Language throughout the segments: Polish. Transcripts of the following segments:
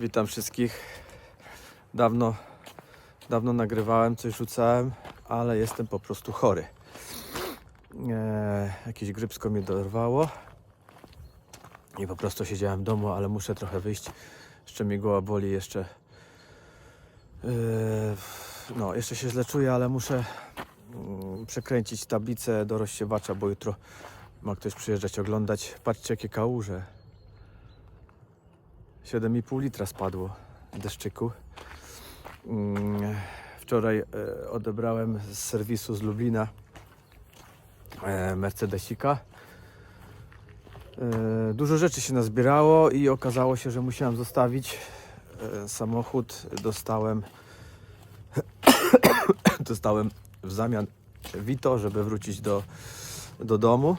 Witam wszystkich. Dawno, dawno nagrywałem, coś rzucałem, ale jestem po prostu chory. E, jakieś grypsko mnie dorwało i po prostu siedziałem w domu, ale muszę trochę wyjść. Jeszcze mi głowa boli, jeszcze e, no, jeszcze się źle czuję, ale muszę mm, przekręcić tablicę do rozsiewacza, bo jutro ma ktoś przyjeżdżać oglądać. Patrzcie jakie kałuże. 7,5 litra spadło deszczyku. Mm, Wczoraj e, odebrałem z serwisu z Lublina e, Mercedesika. E, Dużo rzeczy się nazbierało i okazało się, że musiałem zostawić samochód. Dostałem dostałem w zamian Vito, żeby wrócić do, do domu.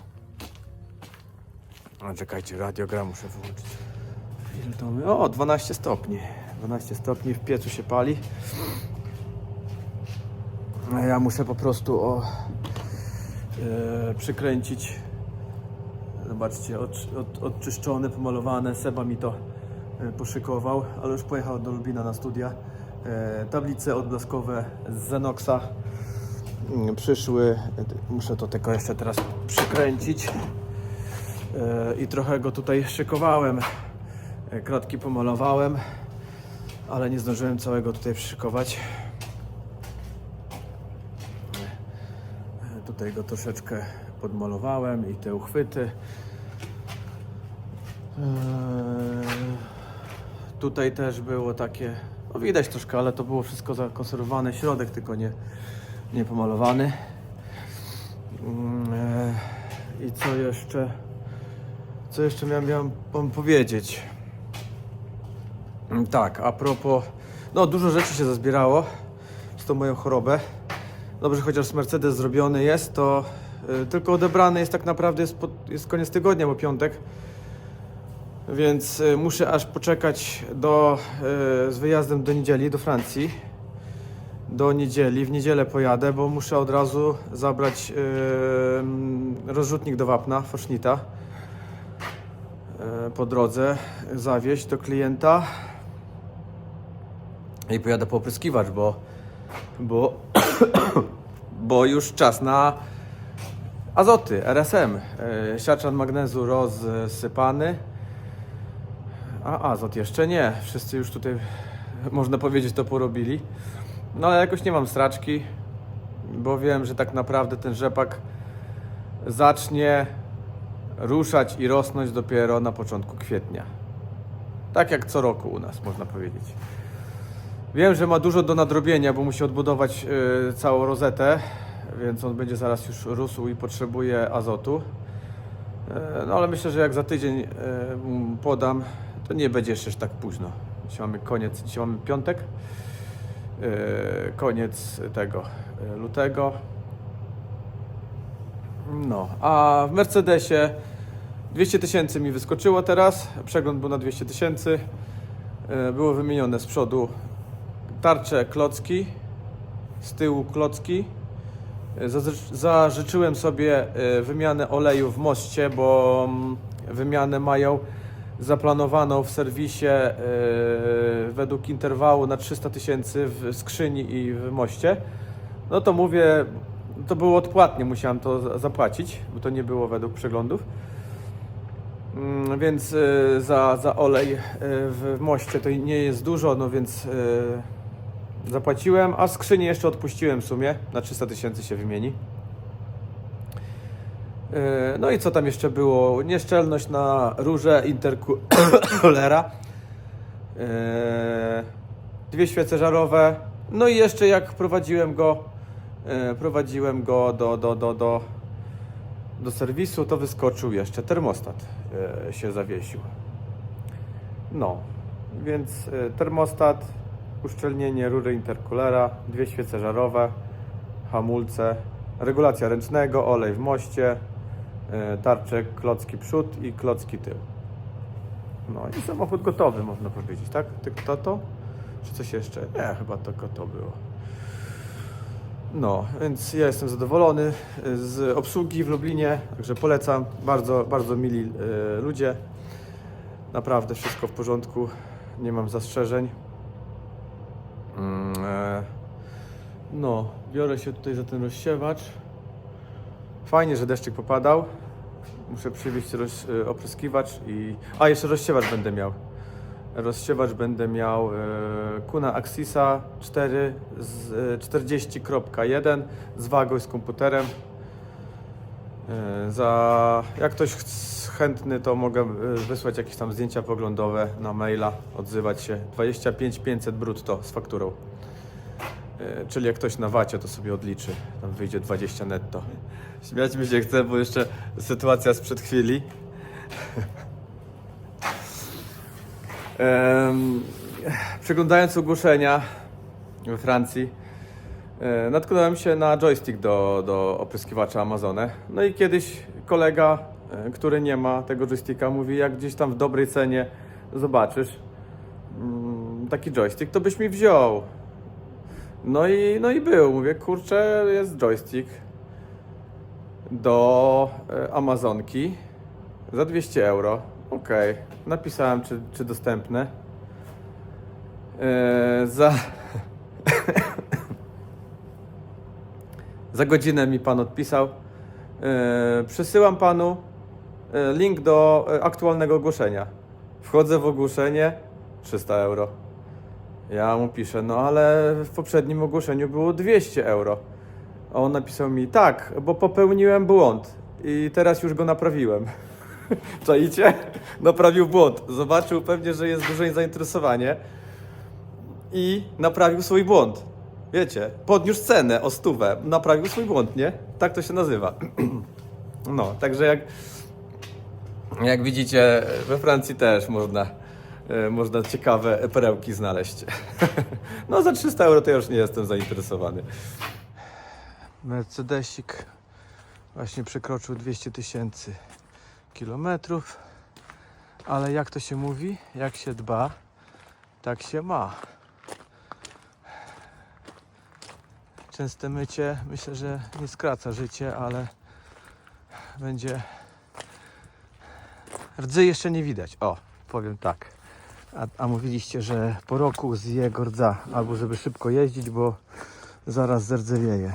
A czekajcie, radiogram muszę wyłączyć. Ile to? O, 12 stopni. 12 stopni w piecu się pali. Ja muszę po prostu o, e, przykręcić. Zobaczcie, od, od, odczyszczone, pomalowane. Seba mi to e, poszykował, ale już pojechał do Lubina na studia. E, tablice odblaskowe z Zenoxa mm, przyszły. Muszę to tylko jeszcze teraz przykręcić. I trochę go tutaj szykowałem. Kratki pomalowałem, ale nie zdążyłem całego tutaj przyszykować. Tutaj go troszeczkę podmalowałem i te uchwyty. E, Tutaj też było takie, no widać troszkę, ale to było wszystko zakonserwowane. Środek tylko nie, nie pomalowany. Mm, e, I co jeszcze? Co jeszcze miałem, miałem powiedzieć? Mm, Tak, a propos, no dużo rzeczy się zazbierało z tą moją chorobę. Dobrze, chociaż Mercedes zrobiony jest, to y, tylko odebrany jest tak naprawdę, jest, pod, jest koniec tygodnia, bo piątek. Więc y, muszę aż poczekać do, y, z wyjazdem do niedzieli, do Francji. Do niedzieli, w niedzielę pojadę, bo muszę od razu zabrać y, mm, rozrzutnik do wapna, Forschnita e, po drodze zawieźć do klienta i pojadę po opryskiwacz, bo, bo, bo już czas na azoty, RSM. E, Siarczan magnezu rozsypany, a azot jeszcze nie. Wszyscy już tutaj, można powiedzieć, to porobili. No ale jakoś nie mam straczki, bo wiem, że tak naprawdę ten rzepak zacznie ruszać i rosnąć dopiero na początku kwietnia. Tak jak co roku u nas, można powiedzieć. Wiem, że ma dużo do nadrobienia, bo musi odbudować y, całą rozetę, więc on będzie zaraz już rósł i potrzebuje azotu. E, no ale myślę, że jak za tydzień y, podam, to nie będzie jeszcze tak późno. Dzisiaj mamy koniec, dzisiaj mamy piątek, y, koniec tego y, lutego. No, a w Mercedesie 200 tysięcy mi wyskoczyło teraz. Przegląd był na 200 tysięcy. Było wymienione z przodu tarcze klocki, z tyłu klocki. E, Zażyczyłem sobie e, wymianę oleju w moście, bo mm, wymianę mają zaplanowaną w serwisie e, według interwału na 300 tysięcy w skrzyni i w moście. No to mówię, to było odpłatnie, musiałem to za- zapłacić, bo to nie było według przeglądów. Mm, Więc y, za, za olej w moście to nie jest dużo, no więc zapłaciłem, a w skrzyni jeszcze odpuściłem w sumie, na 300 tysięcy się wymieni. Y, No i co tam jeszcze było? Nieszczelność na rurze intercoolera. Y, Dwie świece żarowe. No i jeszcze jak prowadziłem go, y, prowadziłem go do, do, do, do, do serwisu, to wyskoczył jeszcze termostat e, się zawiesił. No, więc e, termostat, uszczelnienie rury intercoolera, dwie świece żarowe, hamulce, regulacja ręcznego, olej w moście, e, tarcze klocki przód i klocki tył. No i samochód gotowy, można powiedzieć, tak? Tylko to? Czy coś jeszcze? Nie, chyba tylko to było. No, więc ja jestem zadowolony z obsługi w Lublinie, także polecam. Bardzo, bardzo mili e, ludzie. Naprawdę wszystko w porządku. nie mam zastrzeżeń. Mm, e, no, biorę się tutaj za ten rozsiewacz. Fajnie, że deszczyk popadał. Muszę przywieźć roz, e, opryskiwacz i... A, jeszcze rozsiewacz będę miał. Rozsiewacz będę miał e, Kuna Axisa 4 z, e, 40.1 z wagą z komputerem. E, Za, jak ktoś chętny, to mogę e, wysłać jakieś tam zdjęcia poglądowe na maila, odzywać się. 25 500 brutto z fakturą. E, Czyli jak ktoś na wacie, to sobie odliczy. Tam wyjdzie 20 netto. Śmiać mi się chce, bo jeszcze sytuacja sprzed chwili. Przeglądając ogłoszenia we Francji, e, natknąłem się na joystick do, do opryskiwacza Amazone. No i kiedyś kolega, e, który nie ma tego joysticka, mówi, jak gdzieś tam w dobrej cenie zobaczysz mm, taki joystick, to byś mi wziął. No i, no i był. Mówię, kurczę, jest joystick do e, Amazonki za 200 euro. Okej, napisałem, czy, czy dostępne. E, za... za godzinę mi pan odpisał. E, przesyłam panu link do aktualnego ogłoszenia. Wchodzę w ogłoszenie 300 euro. Ja mu piszę, no ale w poprzednim ogłoszeniu było 200 euro. A on napisał mi, tak, bo popełniłem błąd i teraz już go naprawiłem. Czaicie? Naprawił błąd. Zobaczył pewnie, że jest duże zainteresowanie i naprawił swój błąd. Wiecie, podniósł cenę o stówę, naprawił swój błąd, nie? Tak to się nazywa. No, także jak, jak widzicie, we Francji też można, można ciekawe perełki znaleźć. No, za 300 euro to ja już nie jestem zainteresowany. Mercedesik właśnie przekroczył 200 tysięcy kilometrów, ale jak to się mówi, jak się dba, tak się ma. Częste mycie myślę, że nie skraca życie, ale będzie. Rdzy jeszcze nie widać. O, powiem tak. A, a mówiliście, że po roku zje go rdza, albo żeby szybko jeździć, bo zaraz zerdzewieje.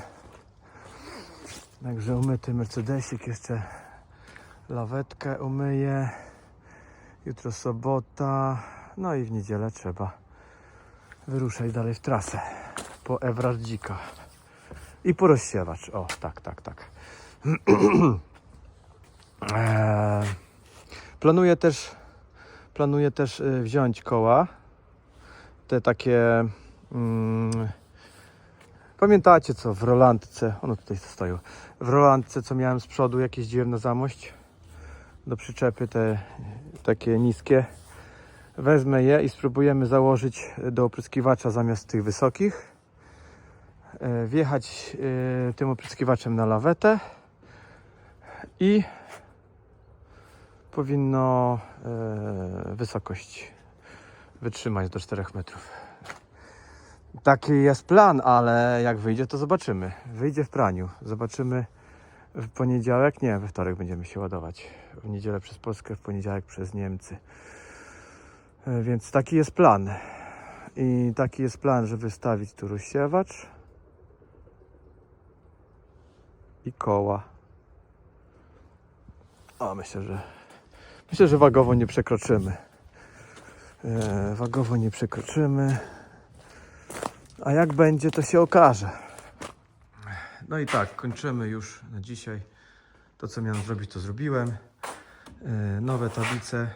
Także umyty Mercedesik, jeszcze lawetkę umyję. Jutro sobota, no i w niedzielę trzeba wyruszać dalej w trasę po Ewrardzika i po rozsiewacz. O, tak, tak, tak. Eee, planuję też planuję też y, wziąć koła. Te takie mm, pamiętacie co? W Rolandce one tutaj stoją w Rolandce co miałem z przodu jak jeździłem na zamość? Do przyczepy te takie niskie. Wezmę je i spróbujemy założyć do opryskiwacza zamiast tych wysokich. E, wjechać e, tym opryskiwaczem na lawetę i powinno e, wysokość wytrzymać do 4 metrów. Taki jest plan, ale jak wyjdzie, to zobaczymy. Wyjdzie w praniu. Zobaczymy w poniedziałek. Nie, we wtorek będziemy się ładować. W niedzielę przez Polskę, w poniedziałek przez Niemcy. E, Więc taki jest plan. I taki jest plan, żeby stawić tu rozsiewacz i koła. A myślę, że myślę, że wagowo nie przekroczymy. E, wagowo nie przekroczymy. A jak będzie, to się okaże. No i tak, kończymy już na dzisiaj. To, co miałem zrobić, to zrobiłem. E, nowe tablice.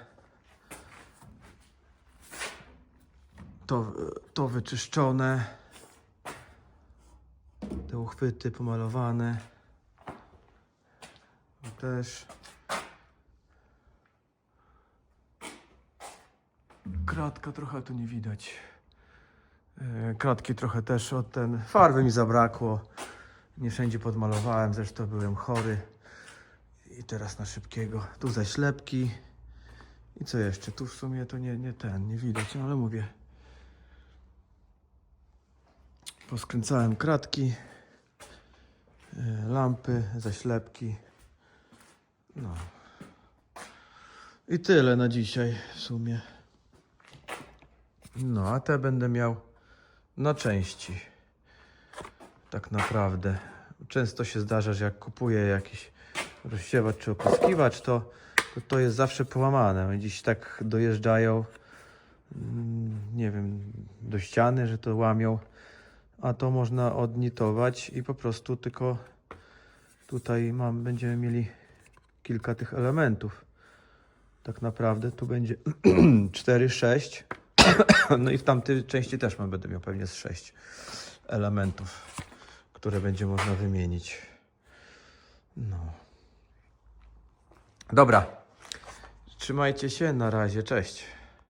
To, to wyczyszczone. Te uchwyty pomalowane. Też. Kratka trochę tu nie widać. E, Kratki trochę też od ten. Farby mi zabrakło. Nie wszędzie podmalowałem, zresztą byłem chory. I teraz na szybkiego. Tu zaślepki. I co jeszcze? Tu w sumie to nie, nie ten, nie widać, no ale mówię. Poskręcałem kratki, e, lampy, zaślepki. No. I tyle na dzisiaj w sumie. No, a te będę miał na części. Tak naprawdę. Często się zdarza, że jak kupuję jakiś rozsiewacz czy opryskiwacz, to, to to jest zawsze połamane. Gdzieś tak dojeżdżają, mm, nie wiem, do ściany, że to łamią. A to można odnitować i po prostu tylko tutaj mam, będziemy mieli kilka tych elementów. Tak naprawdę tu będzie 4, 6. No i w tamtej części też mam, będę miał pewnie z 6 elementów, które będzie można wymienić. No. Dobra. Trzymajcie się, na razie, cześć.